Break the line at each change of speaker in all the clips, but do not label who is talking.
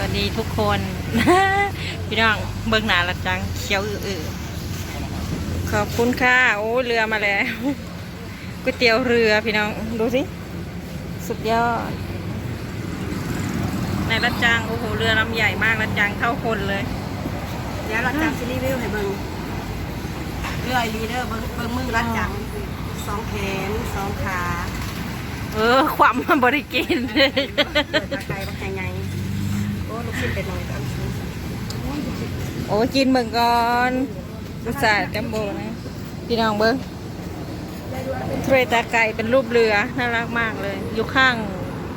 วัสดีทุกคน พี่น้องเบื้องหน้าละจังเขียวอือๆขอบคุณค่ะ โอ้เรือมาแล้วก๋วยเตี๋ยวเรือพี่น้องดูสิ สุดยอดในละจังโอ้โหเรือลำใหญ่มากละจังเท่าคนเลย
เดี๋ยวเราจำซีรีส์วิวให้เบิ่งเรื่อยลีเดอร์เบิ่งเบิ่งมือรัดจังสองแขนสองขา
เออ ความมาบริกิน
เปิดตะไคร้บักไงไง โอ้กินเป็ดหน่อยกัน
โอ้กินเบิ่งก่อนรสชาติจัมโบนะพี่น้องเบิ้งเทรตาไก่เป็นรูปเรือน่ารักมากเลย อยู่ข้าง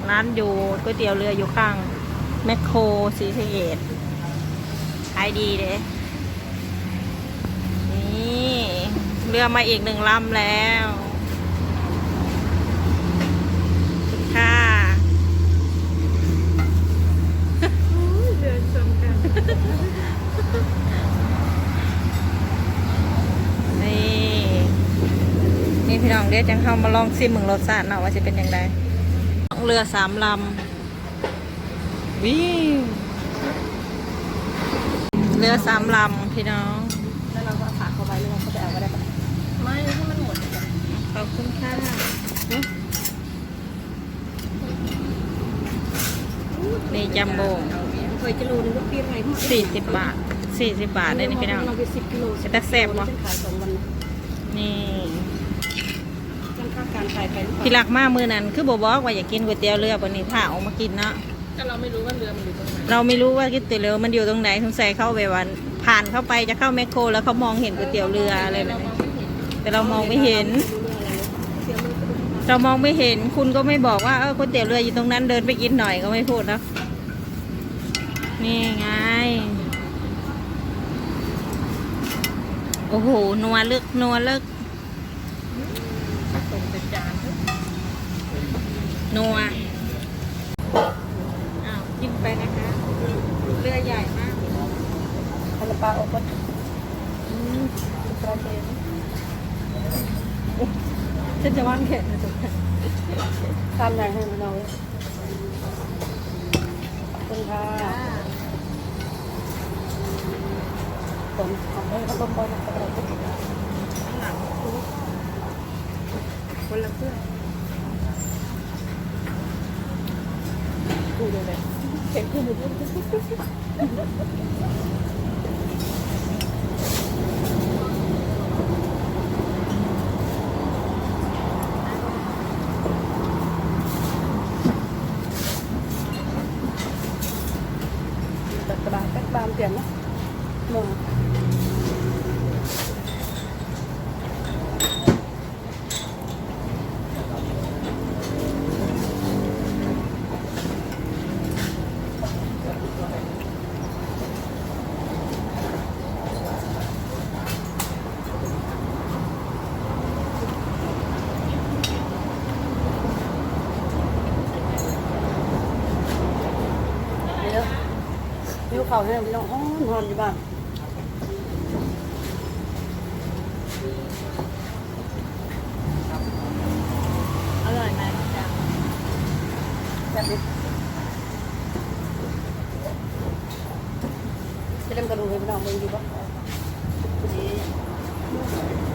ร้านอยู่ก๋วยเตี๋ยวเรืออยู่ข้างแมคโครสีสะเกตขายดีเลยนี่เรือมาอีกหนึ่งลำแล้วค่ะเดินชนกัน นี่ นี่พี่น้องเดี๋ยวจังเข้ามาลองซิมเมืองรสชาติเนาะว่าจะเป็นยังไงเรือสามลำวิวเรือสามลำพี่น้อง
แล้วเราก็ฝากเขาไว้แล้วเราก็ไปเอาก็ได้ปะไม่ให้มันหมด
ขอบคุณค่ะนี่จัมโบ้
เคยจะรู้นึกว่าปีอะไร
สี่สิบบาทสี่สิบบาทได้นี่พี่น้อง
เราไปสิบกิโล
แต่แซ่บวะ
ฉัน การขายไปหรือเปล่า
พี่รักมากมือนั้น คือบอกบอกว่าอยากกินก๋วยเตี๋ยวเรือวันนี้ถ้าออกมากินเนาะ
แต่เราไม่รู้ว่าเรือมันอยู่ตรงไหน
เราไม่รู้ว่าก๋วยเตี๋ยวเรือมันอยู่ตรงไหนสงสัยเข้าไปวัน ผ่านเข้าไปจะเข้าแมคโคร แล้วเขามองเห็นก๋วยเตี๋ยวเรืออะไรแบบนี้แต่เรามองไม่เห็น เรามองไม่เห็นคุณก็ไม่บอกว่าเออก๋วยเตี๋ยวเรืออยู่ตรงนั้นเดินไปกินหน่อยก็ไม่พูดแล้วนี่ไงโอ้โหนัวลึกนัวลึก
ตรงเป็นจาน
นัวอ้าวกินไปนะคะเรือใหญ่มาก
คาราปาโอปะ
อืม
ปลาเจน
ฉันจะว่างแขนนะจ๊ะ
ทำอย่างให้มันเอาเลยขอบคุณค่ะผมทำให้เขาต้มบอลกระโดด
ข้างหลังคนละเครื่อง
ดูเลยเห็น ขึ้นอยู่ตัดกระบาดกัดบามเปลี่ยนนะมอง เดี๋ยว วิวเขาให้พี่น้องห้อนอนอยู่บ้าน
อร่อยไหมจ๊ะ
แบบนี้จะเล่นกระดูกให้พี่น้องเบิ่งดีป่ะห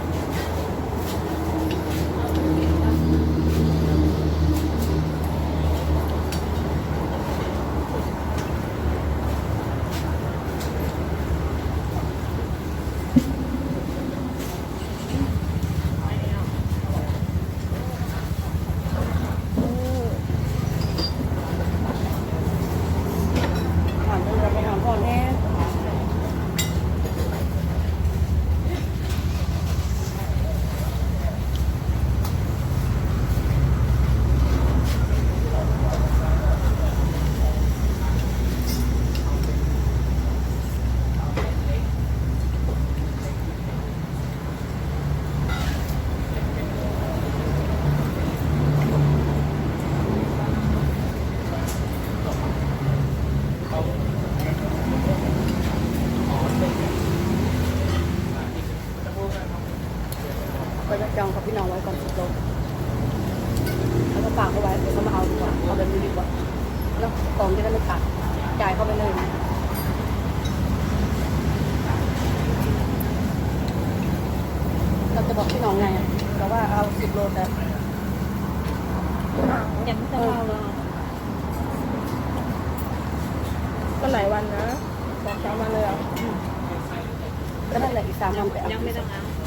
จะจองกับพี่น้องไว้ก่อนสิบโลแล้วก็ฝากเขาไว้เดี๋ยวเขามาเอาดีกว่าเอาแบบนี้ดีกว่าแล้วกองจะได้ไม่ขาดจ่ายเข้าไปเลยนะเราจะบอกพี่น้องไงแต่ว่าเอาสิบโลแต่
ยังไม่ต้องเอาเลยก็หลายวันนะสองสามวันเลยอะ
ก็นั่นแหละอีกสามวันไปเอา
ยังไม่ต้องเอา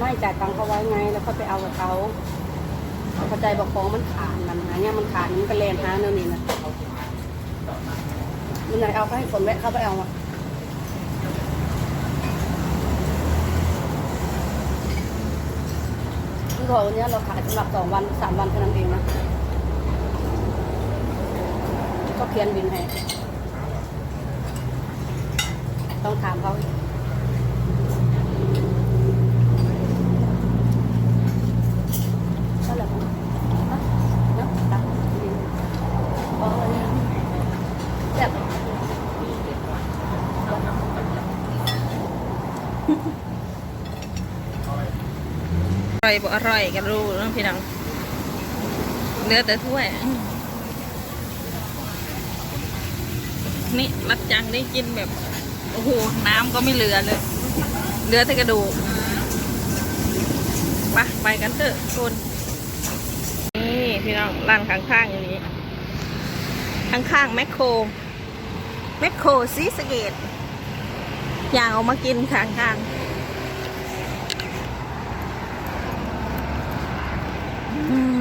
ไม่จ่ายตังค์เขาไว้ไง แล้วเขาไปเอากับเขาเข้าใจบอกของมันขาดมันหาเนี่ยมันขาดมันก็แลนหาเนั่นนี่นะมันไหนเอาก็ให้คนแวะเข้าไปเอาอะคือของวันนี้เราขายสำหรับสองวันสามวันเท่านั้นเองนะก็เขียนบินให้ต้องถามเขาอีกเท่าไหร่นะนะตักอ๋ออันนี้แบบ
อร่อยบ่อร่อยกันรู้เรื่องพี่น้องเนื้อแต่ถ้วย นี่รัดจังได้กินแบบ โอ้โห น้ำก็ไม่เหลือเลย เหลือแต่กระดูกไปไปกันเถอะคุณนี่พี่น้องร้านข้างๆอย่างนี้ ข้างๆแมคโครแมคโครซีสเกตอย่างเอามากินข้างๆ อืม